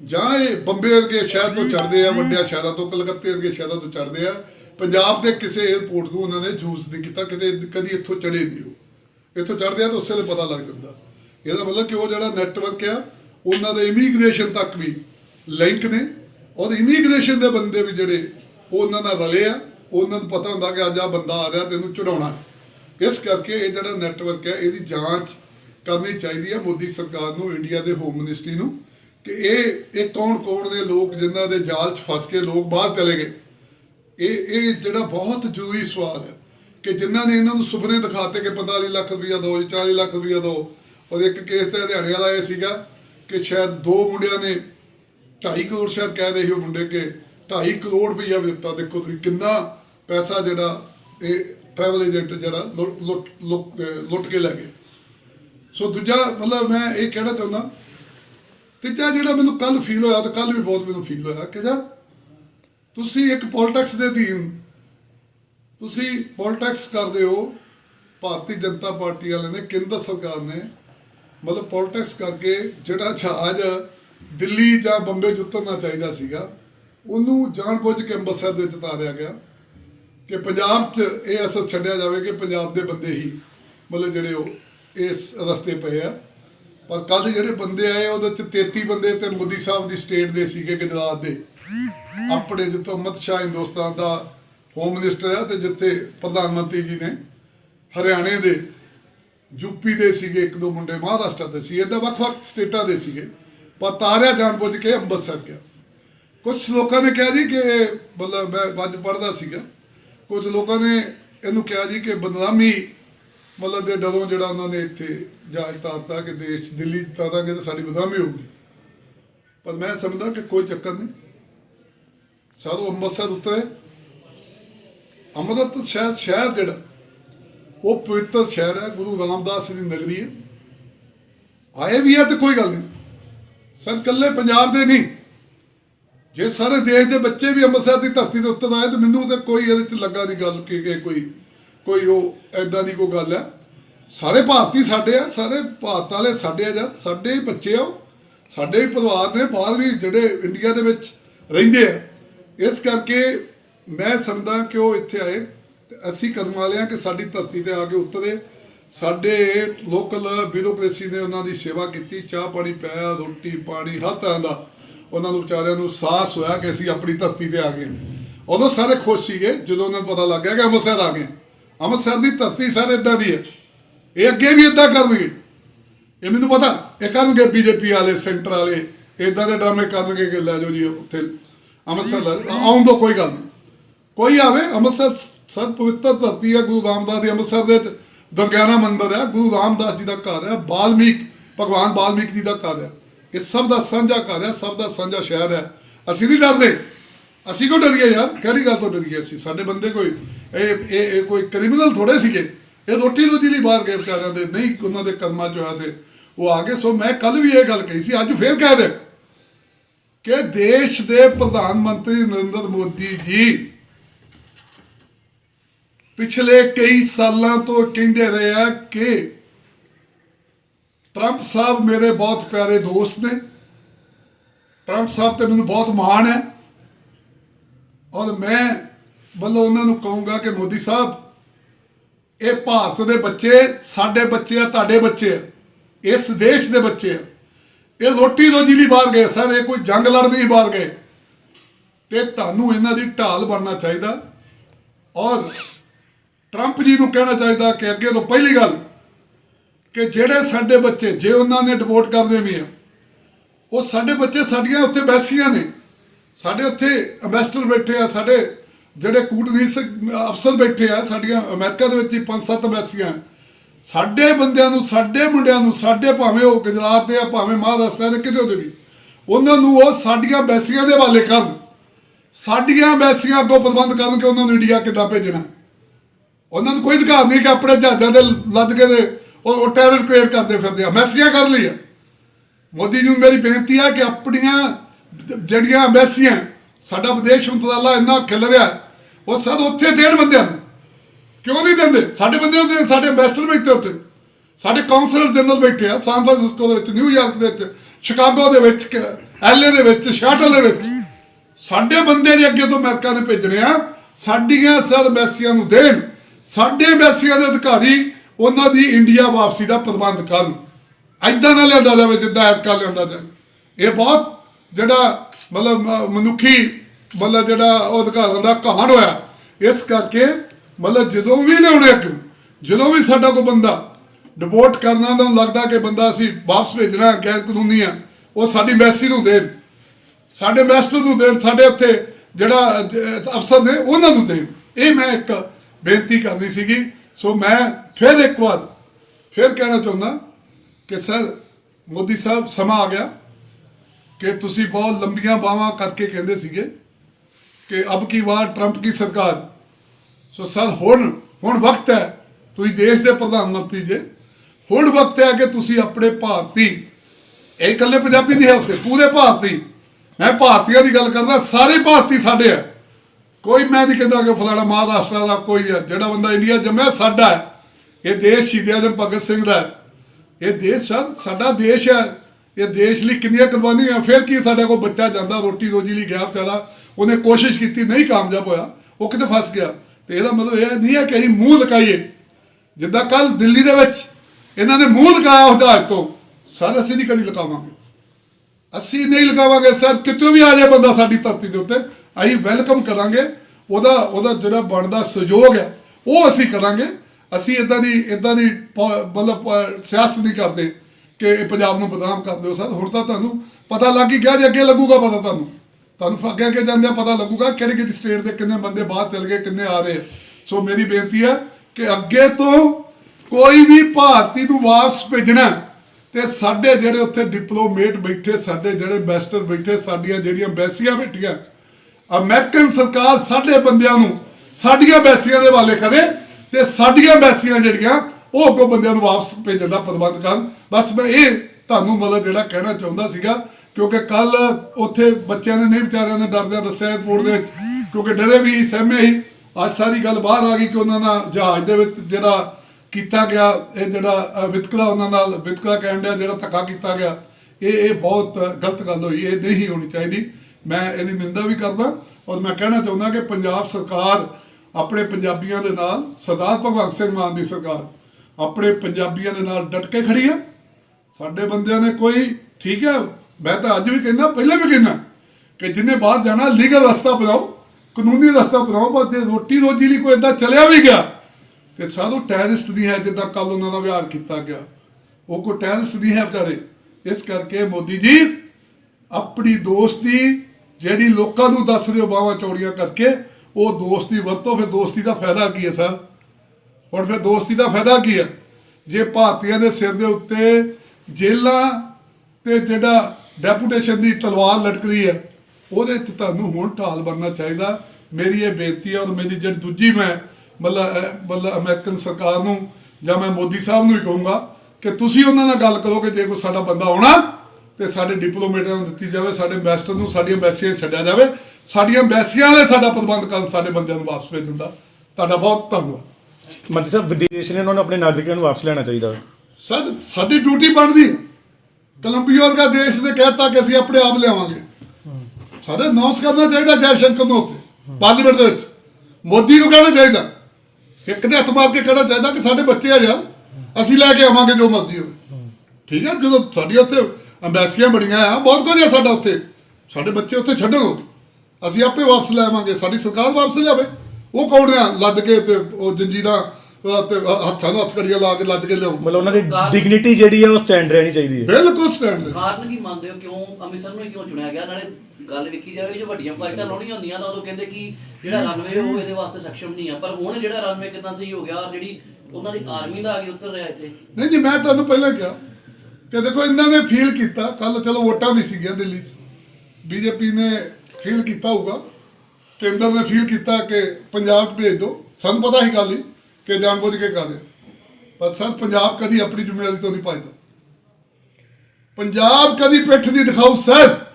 ਜਾਂ ਇਹ ਬੰਬੇ ਵਰਗੇ ਸ਼ਹਿਰ ਤੋਂ ਚੜ੍ਹਦੇ ਆ, ਵੱਡਿਆਂ ਸ਼ਹਿਰਾਂ ਤੋਂ, ਕਲਕੱਤੇ ਵਰਗੇ ਸ਼ਹਿਰਾਂ ਤੋਂ ਚੜ੍ਹਦੇ ਆ। ਪੰਜਾਬ ਦੇ ਕਿਸੇ 에ਅਰਪੋਰਟ ਨੂੰ ਉਹਨਾਂ ਨੇ ਯੂਜ਼ ਨਹੀਂ ਕੀਤਾ, ਕਿਤੇ ਕਦੀ ਇੱਥੋਂ ਚੜੇ ਨਹੀਂ ਉਹ। ਇੱਥੋਂ ਚੜ੍ਹਦੇ ਆ ਤਾਂ ਉਸੇ ਵੇਲੇ ਪਤਾ ਲੱਗ ਜਾਂਦਾ। ਇਹਦਾ ਮਤਲਬ ਕਿ ਉਹ ਜਿਹੜਾ ਨੈਟਵਰਕ ਆ, ਉਹਨਾਂ ਦੇ ਇਮੀਗ੍ਰੇਸ਼ਨ ਤੱਕ ਵੀ ਲਿੰਕ ਨੇ। ਔਰ ਇਮੀਗ੍ਰੇਸ਼ਨ ਦੇ ਬੰਦੇ ਵੀ ਜਿਹੜੇ ਉਹ ਉਹਨਾਂ ਨਾਲ ਰਲੇ ਆ, ਉਹਨਾਂ ਨੂੰ ਪਤਾ ਹੁੰਦਾ ਕਿ ਅੱਜ ਆ ਬੰਦਾ ਆ ਰਿਹਾ ਤੈਨੂੰ ਚੜਾਉਣਾ ਇਸ ਕਰਕੇ ਇਹ ਜਿਹੜਾ ਨੈਟਵਰਕ ਹੈ, ਇਹਦੀ ਜਾਂਚ ਕਰਨੀ ਚਾਹੀਦੀ ਹੈ ਮੋਦੀ ਸਰਕਾਰ ਨੂੰ ਇੰਡੀਆ ਦੇ ਹੋਮ ਮਿਨਿਸਟਰੀ ਨੂੰ, ਕਿ ਇਹ ਇਹ ਕੌਣ ਕੌਣ ਨੇ ਲੋਕ ਜਿਨ੍ਹਾਂ ਦੇ ਜਾਲ 'ਚ ਫਸ ਕੇ ਲੋਕ ਬਾਹਰ ਚਲੇ ਗਏ। ਇਹ ਇਹ ਜਿਹੜਾ ਬਹੁਤ ਜ਼ਰੂਰੀ ਸਵਾਲ ਹੈ ਕਿ ਜਿਨ੍ਹਾਂ ਨੇ ਇਹਨਾਂ ਨੂੰ ਸੁਪਨੇ ਦਿਖਾਤੇ ਕਿ 45 ਲੱਖ ਰੁਪਇਆ ਦਿਓ, ਜੀ 40 ਲੱਖ ਰੁਪਇਆ ਦਿਓ, ਔਰ ਇੱਕ ਕੇਸ ਤੇ ਹਰਿਆਣੇ ਵਾਲਾ ਇਹ ਸੀਗਾ ਕਿ ਸ਼ਾਇਦ ਦੋ ਮੁੰਡਿਆਂ ਨੇ 2.5 ਕਰੋੜ ਸ਼ਾਇਦ ਕਹਿ ਰਹੇ ਹੋ ਮੁੰਡੇ ਕਿ 2.5 ਕਰੋੜ ਰੁਪਈਆ ਵੀ ਦਿੱਤਾ, ਦੇਖੋ ਤੁਸੀਂ ਕਿੰਨਾ ਪੈਸਾ ਜਿਹੜਾ ਇਹ ਟਰੈਵਲ ਏਜੰਟ ਜਿਹੜਾ ਲੁੱਟ ਲੁੱਟ ਕੇ ਲੈ ਗਏ ਸੋ ਦੂਜਾ ਮਤਲਬ ਮੈਂ ਇਹ ਕਹਿਣਾ ਚਾਹੁੰਦਾ, ਤੀਜਾ ਜਿਹੜਾ ਮੈਨੂੰ ਕੱਲ ਫੀਲ ਹੋਇਆ ਤੇ ਕੱਲ ਵੀ ਬਹੁਤ ਮੈਨੂੰ ਫੀਲ ਹੋਇਆ ਕਿ ਯਾਰ ਤੁਸੀਂ ਇੱਕ ਪੋਲਿਟਿਕਸ ਦੇ ਅਧੀਨ ਤੁਸੀਂ ਪੋਲਿਟਿਕਸ ਕਰਦੇ ਹੋ, ਭਾਰਤੀ ਜਨਤਾ ਪਾਰਟੀ ਵਾਲਿਆਂ ਨੇ, ਕੇਂਦਰ ਸਰਕਾਰ ਨੇ ਮਤਲਬ ਪੋਲਿਟਿਕਸ ਕਰਕੇ ਜਿਹੜਾ ਜਹਾਜ਼ ਦਿੱਲੀ ਜਾਂ ਬੰਬੇ 'ਚ ਉਤਰਨਾ ਚਾਹੀਦਾ ਸੀਗਾ, ਉਹਨੂੰ ਜਾਣਬੁੱਝ ਕੇ ਅੰਮ੍ਰਿਤਸਰ ਦੇ ਵਿੱਚ ਤਾਰਿਆ ਗਿਆ ਕਿ ਪੰਜਾਬ 'ਚ ਇਹ ਅਸਰ ਛੱਡਿਆ ਜਾਵੇ ਕਿ ਪੰਜਾਬ ਦੇ ਬੰਦੇ ਹੀ ਮਤਲਬ ਜਿਹੜੇ ਉਹ ਇਸ ਰਸਤੇ ਪਏ ਆ। ਪਰ ਕੱਲ ਜਿਹੜੇ ਬੰਦੇ ਆਏ, ਉਹਦੇ 'ਚ 33 ਬੰਦੇ ਤੇ ਮੋਦੀ ਸਾਹਿਬ ਦੀ ਸਟੇਟ ਦੇ ਸੀਗੇ ਗੁਜਰਾਤ ਦੇ। ਆਪਣੇ ਜਿੱਥੋਂ ਅਮਿਤ ਸ਼ਾਹ ਹਿੰਦੁਸਤਾਨ ਦਾ ਹੋਮ ਮਿਨਿਸਟਰ ਆ ਤੇ ਜਿੱਥੇ ਪ੍ਰਧਾਨ ਮੰਤਰੀ ਜੀ ਨੇ ਹਰਿਆਣੇ ਦੇ ਯੂਪੀ ਦੇ ਸੀਗੇ, ਇੱਕ ਦੋ ਮੁੰਡੇ ਮਹਾਰਾਸ਼ਟਰ ਦੇ ਸੀ ਇਹਦਾ ਵੱਖ-ਵੱਖ ਸਟੇਟਾਂ ਦੇ ਸੀਗੇ। ਪਰ ਤਾਰਿਆ ਜਾਣ ਬੁੱਝ ਕੇ ਅੰਮ੍ਰਿਤਸਰ ਗਿਆ। ਕੁਝ ਲੋਕਾਂ ਨੇ ਕਿਹਾ ਜੀ ਕਿ ਮਤਲਬ ਮੈਂ ਅੱਜ ਪੜ੍ਹਦਾ ਸੀਗਾ। ਕੁਝ ਲੋਕਾਂ ਨੇ ਇਹਨੂੰ ਕਿਹਾ ਜੀ ਕਿ ਬਦਨਾਮੀ ਮਤਲਬ ਦੇ ਡਰੋਂ ਜਿਹੜਾ ਉਹਨਾਂ ਨੇ ਇੱਥੇ ਜਹਾਜ਼ ਤਾਰਤਾ ਕਿ ਦੇਸ਼ 'ਚ ਦਿੱਲੀ 'ਚ ਤਾਰਾਂਗੇ ਤਾਂ ਸਾਡੀ ਬਦਨਾਮੀ ਹੋਊਗੀ। ਪਰ ਮੈਂ ਸਮਝਦਾ ਕਿ ਕੋਈ ਚੱਕਰ ਨਹੀਂ। ਸਾਧੂ ਅੰਮ੍ਰਿਤਸਰ ਉੱਤੇ ਅੰਮ੍ਰਿਤ ਸ਼ਹਿਰ ਸ਼ਹਿਰ ਜਿਹੜਾ, ਉਹ ਪਵਿੱਤਰ ਸ਼ਹਿਰ ਹੈ। ਗੁਰੂ ਰਾਮਦਾਸ ਦੀ ਨਗਰੀ ਹੈ। ਆਏ ਵੀ ਹੈ ਤੇ ਕੋਈ ਗੱਲ ਨਹੀਂ। ਸਰ ਕੱਲੇ ਪੰਜਾਬ ਦੇ ਨਹੀਂ। ਜੇ ਸਾਰੇ ਦੇਸ਼ ਦੇ ਬੱਚੇ ਵੀ ਅੰਮ੍ਰਿਤਸਰ ਦੀ ਧਰਤੀ ਤੇ ਉੱਤਰ ਆਏ, ਤਾਂ ਮੈਨੂੰ ਤਾਂ ਕੋਈ ਇਹਦੇ ਚ ਲੱਗਾ ਦੀ ਗੱਲ ਕਿ ਕਿ ਕੋਈ ਕੋਈ ਉਹ ਐਦਾਂ ਦੀ ਕੋਈ ਗੱਲ ਹੈ। ਸਾਰੇ ਭਾਰਤੀ ਸਾਡੇ ਆ, ਸਾਰੇ ਭਾਰਤ ਵਾਲੇ ਸਾਡੇ ਆ ਜਾਂ ਸਾਡੇ ਹੀ ਬੱਚੇ ਆ ਉਹ। ਸਾਡੇ ਹੀ ਪਰਿਵਾਰ ਨੇ ਬਾਹਰ ਵੀ ਜਿਹੜੇ ਇੰਡੀਆ ਦੇ ਵਿੱਚ ਰਹਿੰਦੇ ਆ। ਇਸ ਕਰਕੇ ਮੈਂ ਸਮਝਦਾ ਕਿ ਉਹ ਇੱਥੇ ਆਏ ਅਸੀਂ ਕਦਮ ਵਾਲੇ ਆ ਕਿ ਸਾਡੀ ਧਰਤੀ ਤੇ ਆ ਕੇ ਉਤਰੇ। ਸਾਡੇ ਲੋਕਲ ਬਿਊਰੋਕ੍ਰੇਸੀ ਨੇ ਉਹਨਾਂ ਦੀ ਸੇਵਾ ਕੀਤੀ, ਚਾਹ ਪਾਣੀ ਪਿਆ, ਰੋਟੀ ਪਾਣੀ, ਹਰ ਤਰ੍ਹਾਂ ਦਾ। ਉਹਨਾਂ ਨੂੰ ਵਿਚਾਰਿਆਂ ਨੂੰ ਸਾਹਸ ਹੋਇਆ ਕਿ ਅਸੀਂ ਆਪਣੀ ਧਰਤੀ ਤੇ ਆ ਗਏ। ਉਦੋਂ ਸਾਰੇ ਖੁਸ਼ ਸੀਗੇ, ਜਦੋਂ ਉਹਨਾਂ ਨੂੰ ਪਤਾ ਲੱਗ ਗਿਆ ਕਿ ਅੰਮ੍ਰਿਤਸਰ ਆ ਗਏ। ਅੰਮ੍ਰਿਤਸਰ ਦੀ ਧਰਤੀ ਸਰ ਇਦਾਂ ਦੀ ਹੈ। ਇਹ ਅੱਗੇ ਵੀ ਇਦਾਂ ਕਰਨਗੇ। ਇਹ ਮੈਨੂੰ ਪਤਾ, ਇਹ ਕਰਨਗੇ ਬੀਜੇਪੀ ਵਾਲੇ, ਸੈਂਟਰ ਵਾਲੇ। ਇਦਾਂ ਦੇ ਡਰਾਮੇ ਕਰਨਗੇ ਕਿ ਲੈ ਜਾਓ ਜੀ, ਉੱਥੇ ਅੰਮ੍ਰਿਤਸਰ ਲੈ ਆਉਣ ਤੋਂ ਕੋਈ ਗੱਲ ਨਹੀਂ। ਕੋਈ ਆਵੇ, ਅੰਮ੍ਰਿਤਸਰ ਸਤ ਪਵਿੱਤਰ ਧਰਤੀ ਹੈ, ਗੁਰੂ ਰਾਮਦਾਸ ਦੀ ਅੰਮ੍ਰਿਤਸਰ ਦੇ ਵਿੱਚ। ਦੁਰਗਿਆਨਾ ਮੰਦਿਰ ਹੈ, ਗੁਰੂ ਰਾਮਦਾਸ ਜੀ ਦਾ ਘਰ ਹੈ, ਬਾਲਮੀਕ, ਭਗਵਾਨ ਬਾਲਮੀਕ ਜੀ ਦਾ ਘਰ ਹੈ। ਇਹ ਸਭ ਦਾ ਸਾਂਝਾ ਘਰ ਹੈ, ਸਭ ਦਾ ਸਾਂਝਾ ਸ਼ਹਿਰ ਹੈ। ਅਸੀਂ ਨਹੀਂ ਡਰਦੇ। ਅਸੀਂ ਕਿਉਂ ਡਰੀਏ ਯਾਰ? ਕਿਹੜੀ ਗੱਲ ਤੋਂ ਡਰੀਏ ਅਸੀਂ? ਸਾਡੇ ਬੰਦੇ ਕੋਈ, ਇਹ ਇਹ ਕੋਈ ਕ੍ਰਿਮੀਨਲ ਥੋੜੇ ਸੀਗੇ। ਇਹ ਰੋਟੀ ਰੋਜੀ ਲਈ ਬਾਹਰ ਗਏ ਵਿਚਾਰਿਆਂ ਦੇ, ਨਹੀਂ, ਉਹਨਾਂ ਦੇ ਕਰਮਾਂ 'ਚੋਂ ਹੋਇਆ ਉਹ ਆ ਗਏ, ਸੋ ਮੈਂ ਕੱਲ ਵੀ ਇਹ ਗੱਲ ਕਹੀ ਸੀ, ਅੱਜ ਫੇਰ ਕਹਿ ਦੇ ਕਿ ਦੇਸ਼ ਦੇ ਪ੍ਰਧਾਨ ਮੰਤਰੀ ਨਰਿੰਦਰ ਮੋਦੀ ਜੀ ਪਿਛਲੇ ਕਈ ਸਾਲਾਂ ਤੋਂ ਕਹਿੰਦੇ ਰਹੇ ਆ ਕਿ ਟਰੰਪ ਸਾਹਿਬ ਮੇਰੇ ਬਹੁਤ ਪਿਆਰੇ ਦੋਸਤ ਨੇ। ਟਰੰਪ ਸਾਹਿਬ ਤੇ ਮੈਨੂੰ ਬਹੁਤ ਮਾਣ ਹੈ। ਔਰ ਮੈਂ ਵੱਲੋਂ ਉਹਨਾਂ ਨੂੰ ਕਹੂੰਗਾ ਕਿ ਮੋਦੀ ਸਾਹਿਬ, ਇਹ ਭਾਰਤ ਦੇ ਬੱਚੇ, ਸਾਡੇ ਬੱਚੇ ਆ, ਤੁਹਾਡੇ ਬੱਚੇ ਆ, ਇਸ ਦੇਸ਼ ਦੇ ਬੱਚੇ ਆ। ਇਹ ਰੋਟੀ ਰੋਜੀ ਲਈ ਬਾਹਰ ਗਏ, ਸਰ, ਇਹ ਕੋਈ ਜੰਗ ਲੜਨ ਲਈ ਬਾਹਰ ਗਏ। ਤੇ ਤੁਹਾਨੂੰ ਇਹਨਾਂ ਦੀ ਢਾਲ ਬਣਨਾ ਚਾਹੀਦਾ। ਔਰ ਟਰੰਪ ਜੀ ਨੂੰ ਕਹਿਣਾ ਚਾਹੀਦਾ ਕਿ ਅੱਗੇ ਤੋਂ ਪਹਿਲੀ ਗੱਲ ਕਿ ਜਿਹੜੇ ਸਾਡੇ ਬੱਚੇ, ਜੇ ਉਹਨਾਂ ਨੇ ਡਿਪੋਰਟ ਕਰਦੇ ਵੀ ਆ, ਉਹ ਸਾਡੇ ਬੱਚੇ ਸਾਡੀਆਂ ਉੱਥੇ ਬੈਸੀਆਂ ਨੇ। ਸਾਡੇ ਉੱਥੇ ਐਮਬੈਸਡਰ ਬੈਠੇ ਆ, ਸਾਡੇ ਜਿਹੜੇ ਕੂਟਨੀਤਿਕ ਅਫਸਰ ਬੈਠੇ ਆ, ਸਾਡੀਆਂ ਅਮਰੀਕਾ ਦੇ ਵਿੱਚ ਹੀ ਪੰਜ ਸੱਤ ਐਮਬੈਸੀਆਂ ਸਾਡੇ ਬੰਦਿਆਂ ਨੂੰ, ਸਾਡੇ ਮੁੰਡਿਆਂ ਨੂੰ, ਸਾਡੇ ਭਾਵੇਂ ਉਹ ਗੁਜਰਾਤ ਦੇ ਆ, ਭਾਵੇਂ ਮਹਾਰਾਸ਼ਟਰ ਦੇ ਕਿਤੇ ਉਹਦੇ ਵੀ, ਉਹਨਾਂ ਨੂੰ ਉਹ ਸਾਡੀਆਂ ਬੈਸੀਆਂ ਦੇ ਹਵਾਲੇ ਕਰਨ। ਸਾਡੀਆਂ ਬੈਸੀਆਂ ਅੱਗੋਂ ਪ੍ਰਬੰਧ ਕਰਨ ਕਿ ਉਹਨਾਂ ਨੂੰ ਇੰਡੀਆ ਕਿੱਦਾਂ ਭੇਜਣਾ। ਉਹਨਾਂ ਨੂੰ ਕੋਈ ਅਧਿਕਾਰ ਨਹੀਂ ਕਿ ਆਪਣੇ ਜਹਾਜ਼ਾਂ ਦੇ ਲੱਦ ਕੇ ਦੇ ਉਹ ਉਹ ਟੈਰਰ ਕ੍ਰੀਏਟ ਕਰਦੇ ਫਿਰਦੇ ਆ। ਮੈਸੀਆਂ ਕਰ ਲਈ ਆ ਮੋਦੀ ਜੀ ਨੂੰ ਮੇਰੀ ਬੇਨਤੀ ਆ ਕਿ ਆਪਣੀਆਂ ਜਿਹੜੀਆਂ ਐਮਬੈਸੀਆਂ ਸਾਡਾ ਵਿਦੇਸ਼ ਮੰਤਰਾਲਾ ਇੰਨਾ ਖਿਲ ਰਿਹਾ ਉਹ ਸਦ ਉੱਥੇ ਦੇਣ ਬੰਦਿਆਂ ਨੂੰ। ਕਿਉਂ ਨਹੀਂ ਦਿੰਦੇ? ਸਾਡੇ ਬੰਦਿਆਂ ਦੇ ਸਾਡੇ ਐਮਬੈਸਡਰ ਬੈਠੇ ਉੱਥੇ। ਸਾਡੇ ਕਾਉਂਸਲਰ ਜਨਰਲ ਬੈਠੇ ਆ, ਸਾਨ ਫਰਾਂਸਿਸਕੋ ਦੇ ਵਿੱਚ ਨਿਊਯਾਰਕ ਦੇ ਵਿੱਚ, ਸ਼ਿਕਾਗੋ ਦੇ ਵਿੱਚ ਐਲਏ ਦੇ ਵਿੱਚ, ਸ਼ਾਟਲ ਦੇ ਵਿੱਚ। ਸਾਡੇ ਬੰਦੇ ਦੇ ਅੱਗੇ ਤੋਂ ਅਮਰੀਕਾ ਨੇ ਭੇਜਣੇ ਆ, ਸਾਡੀਆਂ ਸਰ ਐਮਬੈਸੀਆਂ ਨੂੰ ਦੇਣ। ਸਾਡੇ ਐਮਬੈਸੀਆਂ ਦੇ ਅਧਿਕਾਰੀ ਉਹਨਾਂ ਦੀ ਇੰਡੀਆ ਵਾਪਸੀ ਦਾ ਪ੍ਰਬੰਧ ਕਰਨ। ਐਦਾਂ ਨਾ ਲਿਆਂਦਾ ਜਾਵੇ, ਜਿੱਦਾਂ ਐਤਕਾ ਲਿਆਂਦਾ ਜਾਵੇ। ਇਹ ਬਹੁਤ ਜਿਹੜਾ ਮਤਲਬ ਮਨੁੱਖੀ ਮਤਲਬ ਜਿਹੜਾ ਉਹ ਅਧਿਕਾਰਾਂ ਦਾ ਕਹਾਣ ਹੋਇਆ। ਇਸ ਕਰਕੇ ਮਤਲਬ ਜਦੋਂ ਵੀ ਲਿਆਉਣੇ ਅੱਗੇ, ਜਦੋਂ ਵੀ ਸਾਡਾ ਕੋਈ ਬੰਦਾ ਡਿਪੋਰਟ ਕਰਨਾ ਤਾਂ ਲੱਗਦਾ ਕਿ ਬੰਦਾ ਅਸੀਂ ਵਾਪਸ ਭੇਜਣਾ, ਗੈਰ ਕਾਨੂੰਨੀ ਆ, ਉਹ ਸਾਡੀ ਮੈਸੀ ਨੂੰ ਦੇਣ। ਸਾਡੇ ਮਾਸਟਰ ਨੂੰ ਦੇਣ, ਸਾਡੇ ਉੱਥੇ ਜਿਹੜਾ ਅਫਸਰ ਨੇ, ਉਹਨਾਂ ਨੂੰ ਦੇਣ। ਇਹ ਮੈਂ ਇੱਕ ਬੇਨਤੀ ਕਰਨੀ ਸੀਗੀ। ਸੋ ਮੈਂ ਫਿਰ ਇੱਕ ਵਾਰ ਫਿਰ ਕਹਿਣਾ ਚਾਹੁੰਦਾ ਕਿ ਸਰ, ਮੋਦੀ ਸਾਹਿਬ ਸਮਾਂ ਆ ਗਿਆ ਕਿ ਤੁਸੀਂ ਬਹੁਤ ਲੰਬੀਆਂ ਬਾਹਾਂ ਕਰਕੇ ਕਹਿੰਦੇ ਸੀਗੇ ਕਿ ਅਬ ਕੀ ਵਾਰ ਟਰੰਪ ਕੀ ਸਰਕਾਰ। ਸੋ ਸਰ, ਹੁਣ ਹੁਣ ਵਕਤ ਹੈ। ਤੁਸੀਂ ਦੇਸ਼ ਦੇ ਪ੍ਰਧਾਨ ਮੰਤਰੀ ਜੇ। ਹੁਣ ਵਕਤ ਹੈ ਕਿ ਤੁਸੀਂ ਆਪਣੇ ਭਾਰਤੀ, ਇਹ ਇਕੱਲੇ ਪੰਜਾਬੀ ਨਹੀਂ ਹੈ ਉੱਥੇ, ਪੂਰੇ ਭਾਰਤੀ। ਮੈਂ ਭਾਰਤੀਆਂ ਦੀ ਗੱਲ ਕਰਦਾ, ਸਾਰੇ ਭਾਰਤੀ ਸਾਡੇ ਆ ਕੋਈ ਮੈਂ ਨਹੀਂ ਕਹਿੰਦਾ ਕਿ ਫਲਾਣਾ ਮਹਾਰਾਸ਼ਟਰ ਦਾ ਕੋਈ ਹੈ, ਜਿਹੜਾ ਬੰਦਾ ਇੰਡੀਆ ਜੰਮਿਆ ਸਾਡਾ ਹੈ, ਇਹ ਦੇਸ਼ ਸ਼ਹੀਦ ਆਜ਼ਮ ਭਗਤ ਸਿੰਘ ਦਾ ਇਹ ਦੇਸ਼ ਸਾ- ਸਾਡਾ ਦੇਸ਼ ਹੈ, ਇਹ ਦੇਸ਼ ਲਈ ਕਿੰਨੀਆਂ ਕੁਰਬਾਨੀਆਂ ਫਿਰ ਕੀ ਸਾਡੇ ਕੋਲ ਬੱਚਾ ਜਾਂਦਾ, ਰੋਟੀ ਰੋਜੀ ਲਈ ਗਿਆ ਵਿਚਾਰਾ, ਉਹਨੇ ਕੋਸ਼ਿਸ਼ ਕੀਤੀ, ਨਹੀਂ ਕਾਮਯਾਬ ਹੋਇਆ, ਉਹ ਕਿਤੇ ਫਸ ਗਿਆ। ਤੇ ਇਹਦਾ ਮਤਲਬ ਇਹ ਨਹੀਂ ਹੈ ਕਿ ਅਸੀਂ ਮੂੰਹ ਲਕਾਈਏ ਜਿੱਦਾਂ ਕੱਲ ਦਿੱਲੀ ਦੇ ਵਿੱਚ ਇਹਨਾਂ ਨੇ ਮੂੰਹ ਲਗਾਇਆ ਉਹ ਤੋਂ, ਸਰ, ਅਸੀਂ ਨਹੀਂ ਕਦੀ ਲਗਾਵਾਂਗੇ। ਅਸੀਂ ਨਹੀਂ ਲਗਾਵਾਂਗੇ, ਸਰ, ਕਿਤੇ ਵੀ ਆ ਜਾਏ ਬੰਦਾ ਸਾਡੀ ਧਰਤੀ ਦੇ ਉੱਤੇ ਅਸੀਂ ਵੈਲਕਮ ਕਰਾਂਗੇ, ਉਹਦਾ ਉਹਦਾ ਜਿਹੜਾ ਬਣਦਾ ਸਹਿਯੋਗ ਹੈ, ਉਹ ਅਸੀਂ ਕਰਾਂਗੇ। ਅਸੀਂ ਇਦਾਂ ਦੀ ਇਦਾਂ ਦੀ ਪ- ਮਤਲਬ ਸਿਆਸਤ ਨਹੀਂ ਕਰਦੇ ਕਿ ਪੰਜਾਬ ਨੂੰ ਬਦਨਾਮ ਕਰਦੇ ਹੋ ਸਰ, ਹੁਣ ਤਾਂ ਤੁਹਾਨੂੰ ਪਤਾ ਲੱਗ ਹੀ ਗਿਆ ਜੇ ਅੱਗੇ ਲੱਗੂਗਾ ਪਤਾ ਤੁਹਾਨੂੰ। ਤੁਹਾਨੂੰ ਅੱਗੇ ਅੱਗੇ ਜਾਂਦਿਆਂ ਪਤਾ ਲੱਗੂਗਾ ਕਿਹੜੀ ਕਿਹੜੀ ਸਟੇਟ ਦੇ ਕਿੰਨੇ ਬੰਦੇ ਬਾਹਰ ਚਲ ਗਏ, ਕਿੰਨੇ ਆ ਰਹੇ ਸੋ ਮੇਰੀ ਬੇਨਤੀ ਹੈ ਕਿ ਅੱਗੇ ਤੋਂ ਕੋਈ ਵੀ ਭਾਰਤੀ ਨੂੰ ਵਾਪਸ ਭੇਜਣਾ ਤੇ ਸਾਡੇ ਜਿਹੜੇ ਉੱਥੇ ਡਿਪਲੋਮੇਟ ਬੈਠੇ, ਸਾਡੇ ਜਿਹੜੇ ਬੈਸਟਰ ਬੈਠੇ, ਸਾਡੀਆਂ ਜਿਹੜੀਆਂ ਬੈਸੀਆਂ ਬੈਠੀਆਂ ਅਮਰੀਕਨ ਸਰਕਾਰ ਸਾਡੇ ਬੰਦਿਆਂ ਨੂੰ ਸਾਡੀਆਂ ਬੈਸੀਆਂ ਦੇ ਵਾਲੇ ਕਰੇ ਤੇ ਸਾਡੀਆਂ ਬੈਸੀਆਂ ਜਿਹੜੀਆਂ ਉਹ ਅੱਗੋਂ ਬੰਦਿਆਂ ਨੂੰ ਵਾਪਸ ਭੇਜਣ ਦਾ ਪ੍ਰਬੰਧ ਕਰਨ। ਬਸ ਮੈਂ ਇਹ ਤੁਹਾਨੂੰ ਮਤਲਬ ਜਿਹੜਾ ਕਹਿਣਾ ਚਾਹੁੰਦਾ ਸੀਗਾ ਕਿਉਂਕਿ ਕੱਲ ਉੱਥੇ ਬੱਚਿਆਂ ਨੇ ਨਹੀਂ ਵਿਚਾਰਿਆਂ ਨੇ ਡਰਦਿਆਂ ਦੱਸਿਆ 에어ਪੋਰਟ ਦੇ ਵਿੱਚ ਕਿਉਂਕਿ ਡਰੇ ਵੀ ਸੀ, ਸਹਿਮੇ ਸੀ। ਅੱਜ ਸਾਰੀ ਗੱਲ ਬਾਹਰ ਆ ਗਈ ਕਿ ਉਹਨਾਂ ਨਾਲ ਜਹਾਜ਼ ਦੇ ਵਿੱਚ ਜਿਹੜਾ ਕੀਤਾ ਗਿਆ ਇਹ ਜਿਹੜਾ ਅ, ਵਿਤਕਰਾ ਉਹਨਾਂ ਨਾਲ ਵਿਤਕਰਾ ਕਹਿਣ ਡਿਆ ਜਿਹੜਾ ਧੱਕਾ ਕੀਤਾ ਗਿਆ। ਇਹ ਇਹ ਬਹੁਤ ਗਲਤ ਗੱਲ ਹੋਈ ਇਹ ਨਹੀਂ ਹੋਣੀ ਚਾਹੀਦੀ। ਮੈਂ ਇਹਦੀ ਨਿੰਦਾ ਵੀ ਕਰਦਾ ਔਰ ਮੈਂ ਕਹਿਣਾ ਚਾਹੁੰਦਾ ਕਿ ਪੰਜਾਬ ਸਰਕਾਰ ਆਪਣੇ ਪੰਜਾਬੀਆਂ ਦੇ ਨਾਲ, ਸਰਦਾਰ ਭਗਵੰਤ ਸਿੰਘ ਮਾਨ ਦੀ ਸਰਕਾਰ ਆਪਣੇ ਪੰਜਾਬੀਆਂ ਦੇ ਨਾਲ ਡਟ ਕੇ ਖੜੀ ਹੈ। ਸਾਡੇ ਬੰਦਿਆਂ ਨੇ ਕੋਈ, ਠੀਕ ਹੈ, ਮੈਂ ਤਾਂ ਅੱਜ ਵੀ ਕਹਿੰਦਾ, ਪਹਿਲਾਂ ਵੀ ਕਹਿੰਦਾ ਕਿ ਜਿੰਨੇ ਬਾਹਰ ਜਾਣਾ ਲੀਗਲ ਰਸਤਾ ਬਣਾਓ, ਕਾਨੂੰਨੀ ਰਸਤਾ ਬਣਾਓ ਪਰ ਜੇ ਰੋਟੀ ਰੋਜੀ ਲਈ ਕੋਈ ਏਦਾਂ ਚਲਿਆ ਵੀ ਗਿਆ, ਤੇ ਸਾਧੂ ਟੈਰਰਿਸਟ ਨਹੀਂ ਹੈ ਜਿੱਦਾਂ ਕੱਲ ਉਹਨਾਂ ਦਾ ਵਿਹਾਰ ਕੀਤਾ ਗਿਆ। ਉਹ ਕੋਈ ਟੈਰਰਿਸਟ ਨਹੀਂ ਹੈ ਵਿਚਾਰੇ। ਇਸ ਕਰਕੇ ਮੋਦੀ ਜੀ, ਆਪਣੀ ਦੋਸਤੀ ਜਿਹੜੀ ਲੋਕਾਂ ਨੂੰ ਦੱਸ ਦਿਓ ਹੋ ਬਾਹਾਂ ਚੌੜੀਆਂ ਕਰਕੇ, ਉਹ ਦੋਸਤੀ ਵਰਤੋ, ਫਿਰ ਦੋਸਤੀ ਦਾ ਫਾਇਦਾ ਕੀ ਹੈ, ਸਰ? ਹੁਣ ਫਿਰ ਦੋਸਤੀ ਦਾ ਫਾਇਦਾ ਕੀ ਹੈ? ਜੇ ਭਾਰਤੀਆਂ ਦੇ ਸਿਰ ਦੇ ਉੱਤੇ ਜੇਲਾਂ ਤੇ ਜਿਹੜਾ ਡੈਪੂਟੇਸ਼ਨ ਦੀ ਤਲਵਾਰ ਲਟਕਦੀ ਹੈ, ਉਹਦੇ 'ਚ ਤੁਹਾਨੂੰ ਹੁਣ ਢਾਲ ਬਣਨਾ ਚਾਹੀਦਾ। ਮੇਰੀ ਇਹ ਬੇਨਤੀ ਹੈ ਔਰ ਮੇਰੀ ਜਿਹੜੀ ਦੂਜੀ ਮੈਂ, ਮਤਲਬ ਮਤਲਬ ਅਮਰੀਕਨ ਸਰਕਾਰ ਨੂੰ ਜਾਂ ਮੈਂ ਮੋਦੀ ਸਾਹਿਬ ਨੂੰ ਹੀ ਕਹੂੰਗਾ ਕਿ ਤੁਸੀਂ ਉਹਨਾਂ ਨਾਲ ਗੱਲ ਕਰੋ ਕਿ ਜੇ ਕੋਈ ਸਾਡਾ ਬੰਦਾ ਆਉਣਾ ਤੇ ਸਾਡੇ ਡਿਪਲੋਮੇਟਾਂ ਨੂੰ ਦਿੱਤੀ ਜਾਵੇ ਸਾਡੇ ਐਮਬੈਸਡਰ ਨੂੰ ਸਾਡੀਆਂ ਐਮਬੈਸੀਆਂ ਛੱਡਿਆ ਜਾਵੇ। ਸਾਡੀਆਂ ਐਮਬੈਸੀਆਂ ਵਾਲੇ ਸਾਡਾ ਪ੍ਰਬੰਧ ਕਰਨ ਸਾਡੇ ਬੰਦਿਆਂ ਨੂੰ ਵਾਪਸ ਭੇਜਣ ਦਾ। ਤੁਹਾਡਾ ਬਹੁਤ ਧੰਨਵਾਦ। ਮੰਤਰੀ ਸਾਹਿਬ ਵਿਦੇਸ਼ ਨੇ ਉਹਨਾਂ ਨੂੰ ਆਪਣੇ ਨਾਗਰਿਕਾਂ ਨੂੰ ਵਾਪਸ ਲੈਣਾ ਚਾਹੀਦਾ। ਸਰ ਸਾਡੀ ਡਿਊਟੀ ਬਣਦੀ। ਹੈ ਕੋਲੰਬੀਆ ਵਰਗਾ ਦੇਸ਼ ਨੇ ਕਹਿਤਾ ਕਿ ਅਸੀਂ ਆਪਣੇ ਆਪ ਲਿਆਵਾਂਗੇ। ਸਾਡੇ ਅਨਾਉਂਸ ਕਰਨਾ ਚਾਹੀਦਾ ਜੈ ਸ਼ੰਕਰ ਨੂੰ ਉੱਤੇ ਪਾਰਲੀਮੈਂਟ ਦੇ ਵਿੱਚ। ਮੋਦੀ ਨੂੰ ਕਹਿਣਾ ਚਾਹੀਦਾ। ਇੱਕ ਦੇ ਹੱਥ ਮਾਰ ਕੇ ਕਹਿਣਾ ਚਾਹੀਦਾ ਕਿ ਸਾਡੇ ਬੱਚੇ ਆ ਯਾਰ ਅਸੀਂ ਲੈ ਕੇ ਆਵਾਂਗੇ ਜੋ ਮਰਜ਼ੀ ਹੋਵੇ। ਠੀਕ ਹੈ ਜਦੋਂ ਸਾਡੀ ਉੱਥੇ ਅੰਬੈਸੀਆਂ ਬਣੀਆਂ ਆ ਬਹੁਤ ਕੁਝ ਆ ਸਾਡਾ ਉੱਥੇ। ਸਾਡੇ ਬੱਚੇ ਉੱਥੇ ਛੱਡੋ। ਅਸੀਂ ਆਪੇ ਵਾਪਸ ਲੈ ਆਵਾਂਗੇ। ਸਾਡੀ ਸਰਕਾਰ ਵਾਪਸ ਲਿਆਵੇ। ਉਹ ਕੌਣ ਆ? ਲੱਦ ਕੇ ਤੇ ਉਹ ਜੰਜੀਰਾਂ ਤੇ ਹੱਥਾਂ ਨੂੰ ਹੱਥ ਕੜੀਆਂ ਲਾ ਕੇ ਲੱਦ ਕੇ ਲਿਆਓ ਮਤਲਬ ਉਹਨਾਂ ਦੀ ਡਿਗਨਿਟੀ ਜਿਹੜੀ ਹੈ ਉਹ ਸਟੈਂਡ ਰਹਿਣੀ ਚਾਹੀਦੀ ਹੈ। ਬਿਲਕੁਲ ਸਟੈਂਡ ਕਾਰਨ ਕੀ ਮੰਨਦੇ ਹੋ? ਕਿਉਂ ਅੰਮ੍ਰਿਤਸਰ ਨੂੰ ਕਿਉਂ ਚੁਣਿਆ ਗਿਆ? ਨਾਲੇ ਗੱਲ ਵੇਖੀ ਜਾਵੇ ਜੋ ਵੱਡੀਆਂ ਫਲਾਈਟਾਂ ਲਾਉਣੀਆਂ ਹੁੰਦੀਆਂ ਤਾਂ ਉਦੋਂ ਕਹਿੰਦੇ ਕਿ ਜਿਹੜਾ ਰਨਵੇ ਉਹ ਇਹਦੇ ਵਾਸਤੇ ਸક્ષਮ ਨਹੀਂ ਆ। ਪਰ ਹੁਣ ਜਿਹੜਾ ਰਨਵੇ ਕਿੰਨਾ ਸਹੀ ਹੋ ਗਿਆ ਔਰ ਜਿਹੜੀ ਉਹਨਾਂ ਦੀ ਆਰਮੀ ਦਾ ਆ ਕੇ ਉਤਰ ਰਿਹਾ ਇੱਥੇ। ਨਹੀਂ ਜੀ ਮੈਂ ਤੁਹਾਨੂੰ ਪਹਿਲਾਂ ਕਿਹਾ ਕਿ ਦੇਖੋ ਇਹਨਾਂ ਨੇ ਫੀਲ ਕੀਤਾ ਕੱਲ ਚਲੋ ਵੋਟਾਂ ਵੀ ਸੀਗੀਆਂ ਦਿੱਲੀ 'ਚ। ਬੀਜੇਪੀ ਨੇ ਫੀਲ ਕੀਤਾ ਹੋਊਗਾ। ਕੇਂਦਰ ਨੇ ਫੀਲ ਕੀਤਾ ਕਿ ਪੰਜਾਬ ਭੇਜ ਦਿਓ। ਸਾਨੂੰ ਪਤਾ ਹੀ ਗੱਲ ਹੀ ਕਿ ਜਾਣਬੁੱਝ ਕੇ ਕਰ ਪਰ ਸਰ, ਪੰਜਾਬ ਕਦੀ ਆਪਣੀ ਜ਼ਿੰਮੇਵਾਰੀ ਤੋਂ ਨਹੀਂ ਭੱਜਦਾ। ਪੰਜਾਬ ਕਦੀ ਪਿੱਠ ਨਹੀਂ ਦਿਖਾਊ, ਸਰ।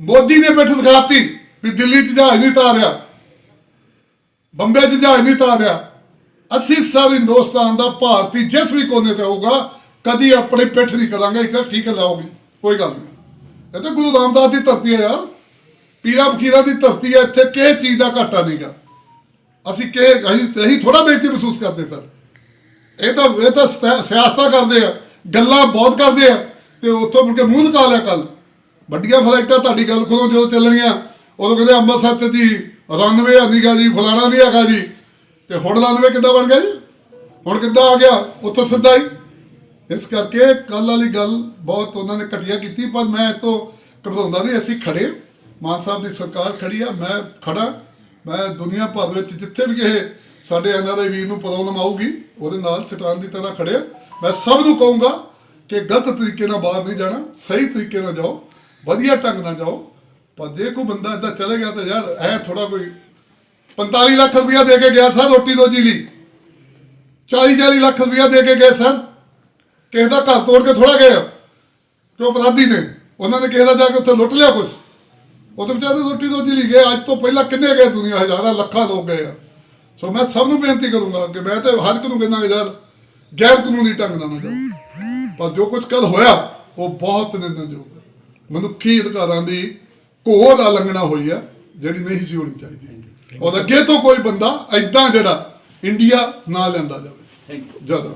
ਮੋਦੀ ਨੇ ਪਿੱਠ ਦਿਖਾਤੀ ਵੀ ਦਿੱਲੀ 'ਚ ਜਹਾਜ਼ ਨਹੀਂ ਤਾਰਿਆ। ਬੰਬੇ 'ਚ ਜਹਾਜ਼ ਨਹੀਂ ਤਾਰਿਆ। ਅਸੀਂ ਸਾਰੇ ਹਿੰਦੁਸਤਾਨ ਦਾ ਭਾਰਤੀ ਜਿਸ ਵੀ ਕੋਨੇ ਤੇ ਹੋਊਗਾ ਕਦੀ ਆਪਣੇ ਪਿੱਠ ਨਹੀਂ ਕਰਾਂਗੇ, ਇੱਕ ਠੀਕ ਹੈ ਲਾਓਗੇ ਕੋਈ ਗੱਲ ਨਹੀਂ। ਇਹ ਤਾਂ ਗੁਰੂ ਰਾਮਦਾਸ ਦੀ ਧਰਤੀ ਹੈ ਯਾਰ। ਪੀਰਾ ਫਕੀਰਾਂ ਦੀ ਧਰਤੀ ਹੈ, ਇੱਥੇ ਕਿਸੇ ਚੀਜ਼ ਦਾ ਘਾਟਾ ਨਹੀਂਗਾ ਅਸੀਂ ਕਿ ਅਸੀਂ ਅਸੀਂ ਥੋੜਾ ਬੇਇੱਜ਼ਤੀ ਮਹਿਸੂਸ ਕਰਦੇ, ਸਰ। ਇਹ ਤਾਂ ਇਹ ਤਾਂ ਸਿਆ- ਸਿਆਸਤਾਂ ਕਰਦੇ ਆ, ਗੱਲਾਂ ਬਹੁਤ ਕਰਦੇ ਆ, ਤੇ ਉੱਥੋਂ ਮੁੜ ਕੇ ਮੂੰਹ ਨਿਕਾਲ ਲਿਆ ਕੱਲ ਵੱਡੀਆਂ ਫਲਾਈਟਾਂ ਤੁਹਾਡੀ ਗੱਲ ਖੋਲੋ, ਜਦੋਂ ਚੱਲਣੀਆਂ, ਉਦੋਂ ਕਹਿੰਦੇ ਅੰਮ੍ਰਿਤਸਰ ਚ ਜੀ ਰਨਵੇ ਆਂਦੀਗਾ ਜੀ, ਫਲਾਣਾ ਨਹੀਂ ਹੈਗਾ ਜੀ। ਤੇ ਹੁਣ ਰਨਵੇ ਕਿੱਦਾਂ ਬਣ ਗਿਆ ਜੀ? ਹੁਣ ਕਿੱਦਾਂ ਆ ਗਿਆ? ਉੱਥੋਂ ਸਿੱਧਾ ਹੀ। ਇਸ ਕਰਕੇ ਕੱਲ ਵਾਲੀ ਗੱਲ ਬਹੁਤ ਉਹਨਾਂ ਨੇ ਘਟੀਆ ਕੀਤੀ, ਪਰ ਮੈਂ ਇਹ ਤੋਂ ਘਬਰਾਉਂਦਾ ਨਹੀਂ, ਅਸੀਂ ਖੜੇ ਮਾਨ ਸਾਹਿਬ ਦੀ ਸਰਕਾਰ ਖੜੀ ਆ, ਮੈਂ ਖੜਾ। ਮੈਂ ਦੁਨੀਆ ਭਰ ਵਿੱਚ ਜਿੱਥੇ ਵੀ ਇਹ ਸਾਡੇ ਐਨਆਰਆਈ ਵੀਰ ਨੂੰ ਪ੍ਰੋਬਲਮ ਆਊਗੀ, ਉਹਦੇ ਨਾਲ ਚਟਾਨ ਦੀ ਤਰ੍ਹਾਂ ਖੜਿਆ ਮੈਂ ਸਭ ਨੂੰ ਕਹੂੰਗਾ ਕਿ ਗਲਤ ਤਰੀਕੇ ਨਾਲ ਬਾਹਰ ਨਹੀਂ ਜਾਣਾ, ਸਹੀ ਤਰੀਕੇ ਨਾਲ ਜਾਓ, ਵਧੀਆ ਢੰਗ ਨਾਲ ਜਾਓ। ਪਰ ਜੇ ਕੋਈ ਬੰਦਾ ਏਦਾਂ ਚਲੇ ਗਿਆ ਤਾਂ ਯਾਰ ਐ ਥੋੜਾ ਕੋਈ 45 ਲੱਖ ਰੁਪਇਆ ਦੇ ਕੇ ਗਿਆ ਸਰ ਰੋਟੀ ਰੋਜੀ ਲਈ। 40 40 ਲੱਖ ਰੁਪਇਆ ਦੇ ਕੇ ਗਏ ਸਰ। ਕਿਸੇ ਦਾ ਘਰ ਤੋੜ ਕੇ ਥੋੜਾ ਗਏ ਕਿਉਂ ਅਪਰਾਧੀ ਨੇ ਉਹਨਾਂ ਨੇ ਕਿਸੇ ਦਾ ਜਾ ਕੇ ਉੱਥੇ ਲੁੱਟ ਲਿਆ ਕੁਛ? ਉਹ ਤਾਂ ਵਿਚਾਰੇ ਰੋਟੀ ਰੋਜੀ ਲਈ ਗਏ ਅੱਜ ਤੋਂ ਪਹਿਲਾਂ ਕਿੰਨੇ ਗਏ ਦੁਨੀਆ ਹਜ਼ਾਰਾਂ ਲੱਖਾਂ ਲੋਕ ਗਏ ਆ। ਸੋ ਮੈਂ ਸਭ ਨੂੰ ਬੇਨਤੀ ਕਰੂੰਗਾ ਕਿ ਮੈਂ ਤੇ ਹਰ ਇੱਕ ਨੂੰ ਕਹਿੰਦਾ ਕਿ ਯਾਰ ਗੈਰ ਕਾਨੂੰਨੀ ਢੰਗ ਨਾਲ ਨਾ ਜਾਓ। ਪਰ ਜੋ ਕੁਝ ਕੱਲ ਹੋਇਆ ਉਹ ਬਹੁਤ ਨਿੰਦਣਯੋਗ ਮਨੁੱਖੀ ਅਧਿਕਾਰਾਂ ਦੀ ਘੋਰ ਉਲੰਘਣਾ ਹੋਈ ਹੈ ਜਿਹੜੀ ਨਹੀਂ ਸੀ ਹੋਣੀ ਚਾਹੀਦੀ। ਔਰ ਅੱਗੇ ਤੋਂ ਕੋਈ ਬੰਦਾ ਐਦਾਂ ਜਿਹੜਾ ਇੰਡੀਆ ਨਾ ਲੈਂਦਾ ਜਾਵੇ। ਥੈਂਕ ਯੂ ਜ਼ਿਆਦਾ।